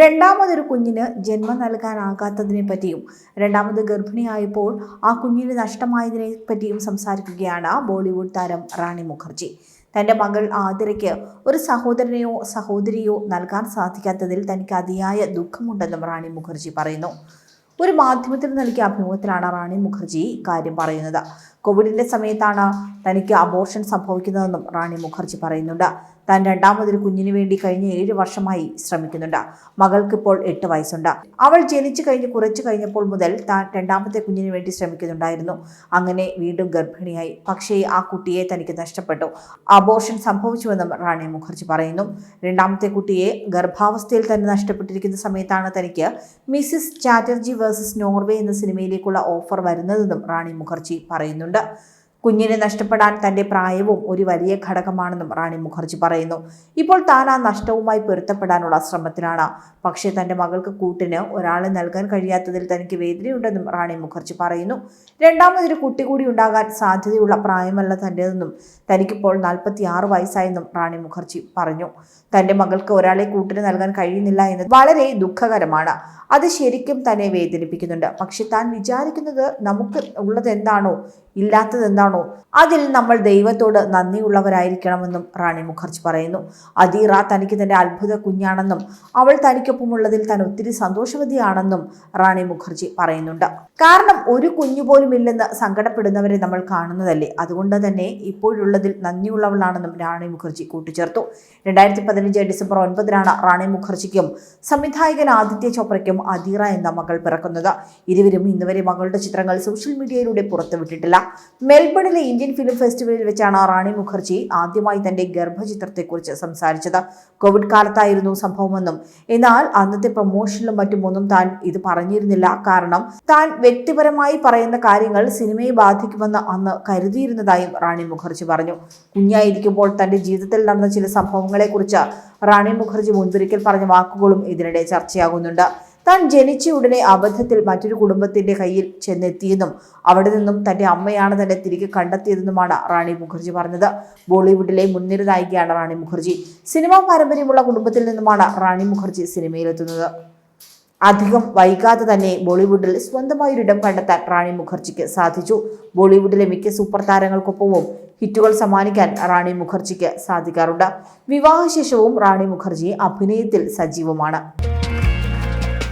രണ്ടാമതൊരു കുഞ്ഞിന് ജന്മം നൽകാനാകാത്തതിനെ പറ്റിയും രണ്ടാമത് ഗർഭിണിയായപ്പോൾ ആ കുഞ്ഞിന് നഷ്ടമായതിനെ പറ്റിയും സംസാരിക്കുകയാണ് ബോളിവുഡ് താരം റാണി മുഖർജി. തന്റെ മകൾ ആതിരയ്ക്ക് ഒരു സഹോദരനെയോ സഹോദരിയോ നൽകാൻ സാധിക്കാത്തതിൽ തനിക്ക് അതിയായ ദുഃഖമുണ്ടെന്നും റാണി മുഖർജി പറയുന്നു. ഒരു മാധ്യമത്തിന് നൽകിയ അഭിമുഖത്തിലാണ് റാണി മുഖർജി ഇക്കാര്യം പറയുന്നത്. കോവിഡിന്റെ സമയത്താണ് തനിക്ക് അബോർഷൻ സംഭവിക്കുന്നതെന്നും റാണി മുഖർജി പറയുന്നുണ്ട്. താൻ രണ്ടാമതൊരു കുഞ്ഞിനു വേണ്ടി കഴിഞ്ഞ ഏഴ് വർഷമായി ശ്രമിക്കുന്നുണ്ട്. മകൾക്കിപ്പോൾ എട്ട് വയസ്സുണ്ട്. അവൾ ജനിച്ചു കഴിഞ്ഞ് കുറച്ചു കഴിഞ്ഞപ്പോൾ മുതൽ താൻ രണ്ടാമത്തെ കുഞ്ഞിനു വേണ്ടി ശ്രമിക്കുന്നുണ്ടായിരുന്നു. അങ്ങനെ വീണ്ടും ഗർഭിണിയായി. പക്ഷേ ആ കുട്ടിയെ തനിക്ക് നഷ്ടപ്പെട്ടു. അബോർഷൻ സംഭവിച്ചുവെന്നും റാണി മുഖർജി പറയുന്നു. രണ്ടാമത്തെ കുട്ടിയെ ഗർഭാവസ്ഥയിൽ തന്നെ നഷ്ടപ്പെട്ടിരിക്കുന്ന സമയത്താണ് തനിക്ക് മിസ്സിസ് ചാറ്റർജി വേഴ്സസ് നോർവേ എന്ന സിനിമയിലേക്കുള്ള ഓഫർ വരുന്നതെന്നും റാണി മുഖർജി പറയുന്നുണ്ട്. കുഞ്ഞിനെ നഷ്ടപ്പെടാൻ തന്റെ പ്രായവും ഒരു വലിയ ഘടകമാണെന്നും റാണി മുഖർജി പറയുന്നു. ഇപ്പോൾ താൻ ആ നഷ്ടവുമായി പൊരുത്തപ്പെടാനുള്ള ശ്രമത്തിലാണ്. പക്ഷേ തന്റെ മകൾക്ക് കൂട്ടിന് ഒരാളെ നൽകാൻ കഴിയാത്തതിൽ തനിക്ക് വേദനയുണ്ടെന്നും റാണി മുഖർജി പറയുന്നു. രണ്ടാമതൊരു കുട്ടി കൂടി ഉണ്ടാകാൻ സാധ്യതയുള്ള പ്രായമല്ല തന്റെതെന്നും തനിക്കിപ്പോൾ നാൽപ്പത്തി ആറ് വയസ്സായെന്നും റാണി മുഖർജി പറഞ്ഞു. തന്റെ മകൾക്ക് ഒരാളെ കൂട്ടിന് നൽകാൻ കഴിയുന്നില്ല എന്നത് വളരെ ദുഃഖകരമാണ്. അത് ശരിക്കും തന്നെ വേദനിപ്പിക്കുന്നുണ്ട്. പക്ഷെ താൻ വിചാരിക്കുന്നത് നമുക്ക് ഉള്ളത് എന്താണോ ഇല്ലാത്തത് എന്താണോ അതിൽ നമ്മൾ ദൈവത്തോട് നന്ദിയുള്ളവരായിരിക്കണമെന്നും റാണി മുഖർജി പറയുന്നു. അദീറ തനിക്ക് തന്റെ അത്ഭുത കുഞ്ഞാണെന്നും അവൾ തനിക്കൊപ്പമുള്ളതിൽ താൻ ഒത്തിരി സന്തോഷവതിയാണെന്നും റാണി മുഖർജി പറയുന്നുണ്ട്. കാരണം ഒരു കുഞ്ഞു പോലും ഇല്ലെന്ന് സങ്കടപ്പെടുന്നവരെ നമ്മൾ കാണുന്നതല്ലേ. അതുകൊണ്ട് തന്നെ ഇപ്പോഴുള്ളതിൽ നന്ദിയുള്ളവളാണെന്നും റാണി മുഖർജി കൂട്ടിച്ചേർത്തു. രണ്ടായിരത്തി പതിനഞ്ച് ഡിസംബർ ഒൻപതിനാണ് റാണി മുഖർജിക്കും സംവിധായകൻ ആദിത്യ ചോപ്രയ്ക്കും അദീറ എന്ന മകൾ പിറക്കുന്നത്. ഇരുവരും ഇന്നുവരെ മകളുടെ ചിത്രങ്ങൾ സോഷ്യൽ മീഡിയയിലൂടെ പുറത്തുവിട്ടിട്ടില്ല. മെൽബണിലെ ഇന്ത്യൻ ഫിലിം ഫെസ്റ്റിവലിൽ വെച്ചാണ് റാണി മുഖർജി ആദ്യമായി തന്റെ ഗർഭചിത്രത്തെക്കുറിച്ച് സംസാരിച്ചത്. കോവിഡ് കാലത്തായിരുന്നു സംഭവമെന്നും എന്നാൽ അന്നത്തെ പ്രൊമോഷനിലും മറ്റുമൊന്നും താൻ ഇത് പറഞ്ഞിരുന്നില്ല. കാരണം താൻ വ്യക്തിപരമായി പറയുന്ന കാര്യങ്ങൾ സിനിമയെ ബാധിക്കുമെന്ന് അന്ന് കരുതിയിരുന്നതായും റാണി മുഖർജി പറഞ്ഞു. കുഞ്ഞായിരിക്കുമ്പോൾ തന്റെ ജീവിതത്തിൽ നടന്ന ചില സംഭവങ്ങളെക്കുറിച്ച് റാണി മുഖർജി മുൻപിരിക്കൽ പറഞ്ഞ വാക്കുകളും ഇതിനിടെ ചർച്ചയാകുന്നുണ്ട്. താൻ ജനിച്ച ഉടനെ അബദ്ധത്തിൽ മറ്റൊരു കുടുംബത്തിന്റെ കയ്യിൽ ചെന്നെത്തിയെന്നും അവിടെ നിന്നും തന്റെ അമ്മയാണ് തന്നെ തിരികെ കണ്ടെത്തിയതെന്നുമാണ് റാണി മുഖർജി പറഞ്ഞത്. ബോളിവുഡിലെ മുൻനിര നായികയാണ് റാണി മുഖർജി. സിനിമാ പാരമ്പര്യമുള്ള കുടുംബത്തിൽ നിന്നുമാണ് റാണി മുഖർജി സിനിമയിലെത്തുന്നത്. അധികം വൈകാതെ തന്നെ ബോളിവുഡിൽ സ്വന്തമായൊരിടം കണ്ടെത്താൻ റാണി മുഖർജിക്ക് സാധിച്ചു. ബോളിവുഡിലെ മിക്ക സൂപ്പർ താരങ്ങൾക്കൊപ്പവും ഹിറ്റുകൾ സമ്മാനിക്കാൻ റാണി മുഖർജിക്ക് സാധിക്കാറുണ്ട്. വിവാഹശേഷവും റാണി മുഖർജി അഭിനയത്തിൽ സജീവമാണ്.